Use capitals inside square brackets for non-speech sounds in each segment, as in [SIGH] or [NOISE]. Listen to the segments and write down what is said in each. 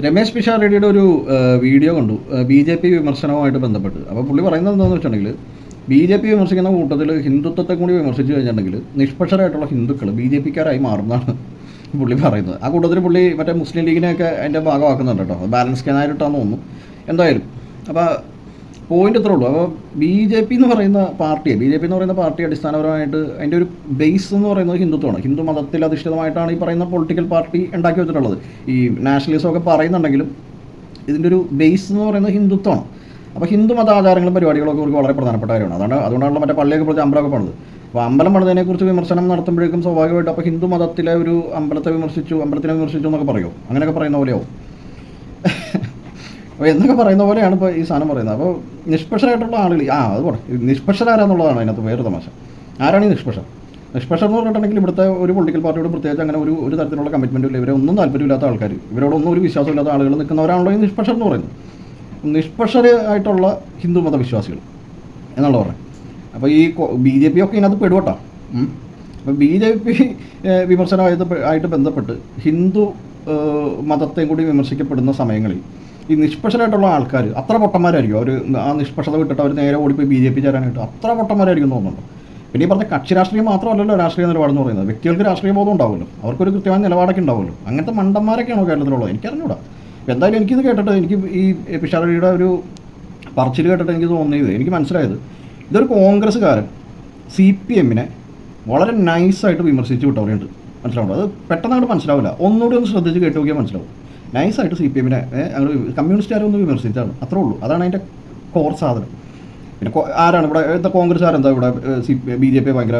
രമേശ് പിഷാരടിയുടെ ഒരു വീഡിയോ കണ്ടു. B J P വിമർശനവുമായിട്ട് ബന്ധപ്പെട്ട്. അപ്പോൾ പുള്ളി പറയുന്നത് എന്താണെന്ന് വെച്ചിട്ടുണ്ടെങ്കിൽ ബി ജെ പി വിമർശിക്കുന്ന കൂട്ടത്തിൽ ഹിന്ദുത്വത്തെ കൂടി വിമർശിച്ചു കഴിഞ്ഞിട്ടുണ്ടെങ്കിൽ നിഷ്പക്ഷരായിട്ടുള്ള ഹിന്ദുക്കൾ ബി ജെ പിക്കാരായി മാറുന്നതാണ് പുള്ളി പറയുന്നത്. ആ കൂട്ടത്തിൽ പുള്ളി മറ്റേ മുസ്ലിം ലീഗിനെയൊക്കെ അതിന്റെ ഭാഗമാക്കുന്നുണ്ട് കേട്ടോ. ബാലൻസ് ചെയ്യാനായിട്ടാന്ന് തോന്നുന്നു. എന്തായാലും. അപ്പോൾ പോയിന്റ് ഇത്രേ ഉള്ളൂ. അപ്പോൾ ബി ജെ പി എന്ന് പറയുന്ന പാർട്ടിയെ ബി ജെ പി എന്ന് പറയുന്ന പാർട്ടി അടിസ്ഥാനപരമായിട്ട് അതിന്റെ ഒരു ബേസ് എന്ന് പറയുന്നത് ഹിന്ദുത്വമാണ്. ഹിന്ദു മതത്തിൽ അധിഷ്ഠിതമായിട്ടാണ് ഈ പറയുന്ന പൊളിറ്റിക്കൽ പാർട്ടി ഉണ്ടാക്കി വെച്ചിട്ടുള്ളത്. ഈ നാഷണലിസം ഒക്കെ പറയുന്നുണ്ടെങ്കിലും ഇതിന്റെ ഒരു ബേസ് എന്ന് പറയുന്നത് ഹിന്ദുത്വമാണ്. അപ്പോൾ ഹിന്ദു മതാചാരങ്ങളും പരിപാടികളൊക്കെ ഇവർക്ക് വളരെ പ്രധാനപ്പെട്ട കാര്യമാണ്. അതാണ് അതുകൊണ്ടാണല്ലോ മറ്റേ പള്ളിയൊക്കെ കുറിച്ച് അമ്പലമൊക്കെ പണിത്. അപ്പോൾ അമ്പലം പണിതിനെക്കുറിച്ച് വിമർശനം നടത്തുമ്പോഴേക്കും സ്വാഭാവികമായിട്ട് അപ്പോൾ ഹിന്ദു മതത്തിലെ ഒരു അമ്പലത്തെ വിമർശിച്ചു അമ്പലത്തിനെ വിമർശിച്ചു എന്നൊക്കെ പറയുമോ അങ്ങനെയൊക്കെ പറയുന്ന പോലെയാവും. അപ്പോൾ എന്നൊക്കെ പറയുന്ന പോലെയാണ് ഇപ്പോൾ ഈ സാധനം പറയുന്നത്. അപ്പോൾ നിഷ്പക്ഷരായിട്ടുള്ള ആളുകൾ ആ അത് പോട്ടെ. നിഷ്പക്ഷരാരാന്നുള്ളതാണ് അതിനകത്ത് വേറെ തമാശ. ആരാണ് ഈ നിഷ്പക്ഷം? നിഷ്പക്ഷം എന്ന് പറഞ്ഞിട്ടുണ്ടെങ്കിൽ ഇവിടുത്തെ ഒരു പൊളിറ്റിക്കൽ പാർട്ടിയോട് പ്രത്യേകിച്ച് അങ്ങനെ ഒരു ഒരു തരത്തിലുള്ള കമ്മിറ്റ്മെന്റും ഇല്ല. ഇവരെ ഒന്നും താല്പര്യമില്ലാത്ത ആൾക്കാർ ഇവരോടൊന്നും ഒരു വിശ്വാസമില്ലാത്ത ആളുകൾ നിൽക്കുന്നവരാണല്ലോ ഈ നിഷ്പക്ഷം എന്ന് പറയുന്നത്. നിഷ്പക്ഷരായിട്ടുള്ള ഹിന്ദു മതവിശ്വാസികൾ എന്നുള്ള പറഞ്ഞത്. അപ്പോൾ ഈ ബി ജെ പി ഒക്കെ ഇതിനകത്ത് പെടുവട്ടോ. അപ്പോൾ ബി ജെ പി വിമർശനമായിട്ട് ആയിട്ട് ബന്ധപ്പെട്ട് ഹിന്ദു മതത്തെയും കൂടി വിമർശിക്കപ്പെടുന്ന സമയങ്ങളിൽ ഈ നിഷ്പക്ഷരായിട്ടുള്ള ആൾക്കാർ അത്ര പൊട്ടന്മാരായിരിക്കും. അവർ ആ നിഷ്പക്ഷത വിട്ടിട്ട് അവർ നേരെ ഓടിപ്പോയി ബി ജെ പി ചേരാനായിട്ട് അത്ര പൊട്ടന്മാരായിരിക്കും തോന്നുന്നുണ്ട്. പിന്നെ ഈ പറഞ്ഞ കക്ഷി രാഷ്ട്രീയം മാത്രമല്ലല്ലോ രാഷ്ട്രീയ നിലപാടെന്ന് പറയുന്നത്. വ്യക്തികൾക്ക് രാഷ്ട്രീയ ബോധം ഉണ്ടാവുമല്ലോ. അവർക്കൊരു കൃത്യമായ നിലപാടൊക്കെ ഉണ്ടാവുമല്ലോ. അങ്ങനത്തെ മണ്ടന്മാരൊക്കെയാണോ കേരളത്തിലുള്ളത്? എനിക്കറിഞ്ഞൂടാ അപ്പോൾ എന്തായാലും എനിക്കിത് കേട്ടിട്ട് എനിക്ക് ഈ പിഷാരടിയുടെ ഒരു പറച്ചിൽ കേട്ടിട്ട് എനിക്ക് തോന്നിയത് എനിക്ക് മനസ്സിലായത് ഇതൊരു കോൺഗ്രസ്സുകാരൻ സി പി എമ്മിനെ വളരെ നൈസായിട്ട് വിമർശിച്ച് വിട്ടവരുണ്ട്. മനസ്സിലാവുള്ളൂ അത് പെട്ടെന്ന് മനസ്സിലാവില്ല. ഒന്നുകൂടി ഒന്ന് ശ്രദ്ധിച്ച് കേട്ട് നോക്കിയാൽ മനസ്സിലാവും. നൈസായിട്ട് സി പി എമ്മിനെ അങ്ങനെ കമ്മ്യൂണിസ്റ്റുകാരെ ഒന്ന് വിമർശിച്ചാണ് അത്രേ ഉള്ളൂ. അതാണ് അതിന്റെ കോർ സാധനം. പിന്നെ ആരാണ് ഇവിടെ എന്താ കോൺഗ്രസ്സുകാരെന്താ ഇവിടെ സി ബി ജെ പി ഭയങ്കര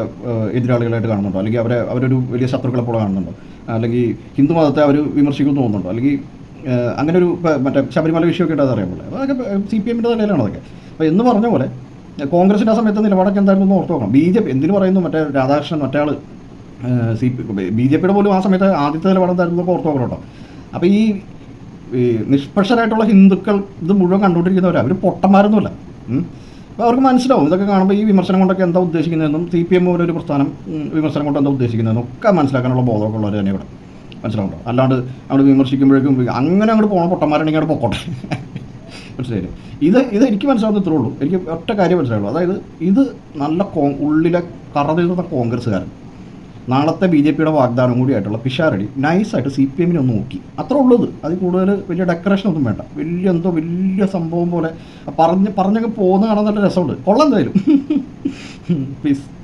എതിരാളികളായിട്ട് കാണുന്നുണ്ടോ? അല്ലെങ്കിൽ അവരെ അവരൊരു വലിയ ശത്രുക്കളെ പോലെ കാണുന്നുണ്ടോ? അല്ലെങ്കിൽ ഹിന്ദു മതത്തെ അവർ വിമർശിക്കുമെന്ന് തോന്നുന്നുണ്ടോ? അല്ലെങ്കിൽ അങ്ങനെ ഒരു മറ്റേ ശബരിമല വിഷയമൊക്കെ ഇട്ടാൽ അതറിയാൻ പോലെ. അതൊക്കെ സി പി എമ്മിന്റെ തലയിലാണ് അതൊക്കെ. അപ്പോൾ എന്ന് പറഞ്ഞ പോലെ കോൺഗ്രസിന്റെ ആ സമയത്ത് നിലപാടൊക്കെ എന്തായിരുന്നു എന്ന് ഓർത്ത് നോക്കണം. ബി ജെ പി എന്തിനു പറയുന്നു? മറ്റേ രാധാകൃഷ്ണൻ മറ്റേ ആൾ സി പി ബി ജെ പിയുടെ പോലും ആ സമയത്ത് ആദ്യത്തെ നിലപാട് എന്തായിരുന്നു ഓർത്ത് നോക്കണം കേട്ടോ. അപ്പോൾ ഈ നിഷ്പക്ഷരായിട്ടുള്ള ഹിന്ദുക്കൾ ഇത് മുഴുവൻ കണ്ടുകൊണ്ടിരിക്കുന്നവർ അവർ പൊട്ടന്മാരൊന്നുമില്ല. അപ്പോൾ അവർക്ക് മനസ്സിലാവും. ഇതൊക്കെ കാണുമ്പോൾ ഈ വിമർശനം കൊണ്ടൊക്കെ എന്താ ഉദ്ദേശിക്കുന്നതെന്നും സി പി എം പോലെ ഒരു പ്രസ്ഥാനം വിമർശനം കൊണ്ട് എന്താ ഉദ്ദേശിക്കുന്നതെന്നും ഒക്കെ മനസ്സിലാക്കാനുള്ള ബോധമൊക്കെ ഉള്ളവർ തന്നെ ഇവിടെ. മനസ്സിലാവുണ്ടോ അല്ലാണ്ട് അവിടെ വിമർശിക്കുമ്പോഴേക്കും അങ്ങനെ അങ്ങോട്ട് പോകണം പൊട്ടന്മാരാണെങ്കിൽ അവിടെ പൊക്കോട്ടെ. [LAUGHS] മനസ്സിലായില്ലേ? ഇത് ഇത് എനിക്ക് മനസ്സിലാവുന്ന ഇത്രേ ഉള്ളൂ. എനിക്ക് ഒറ്റ കാര്യം മനസ്സിലായുള്ളൂ അതായത് ഇത് നല്ല ഉള്ളിലെ കറതിരുന്ന കോൺഗ്രസ്സുകാരൻ. നാളത്തെ ബി ജെ പിയുടെ വാഗ്ദാനം കൂടിയായിട്ടുള്ള പിഷാരടി നൈസായിട്ട് സി പി എമ്മിനെ ഒന്ന് നോക്കി. അത്ര ഉള്ളത്. അതിൽ കൂടുതൽ വലിയ ഡെക്കറേഷൻ ഒന്നും വേണ്ട. വലിയ എന്തോ വലിയ സംഭവം പോലെ. പറഞ്ഞ് പറഞ്ഞൊക്കെ പോകുന്ന കാണാൻ നല്ല രസമുണ്ട് കൊള്ളാം എന്തായാലും. [LAUGHS] പ്ലീസ്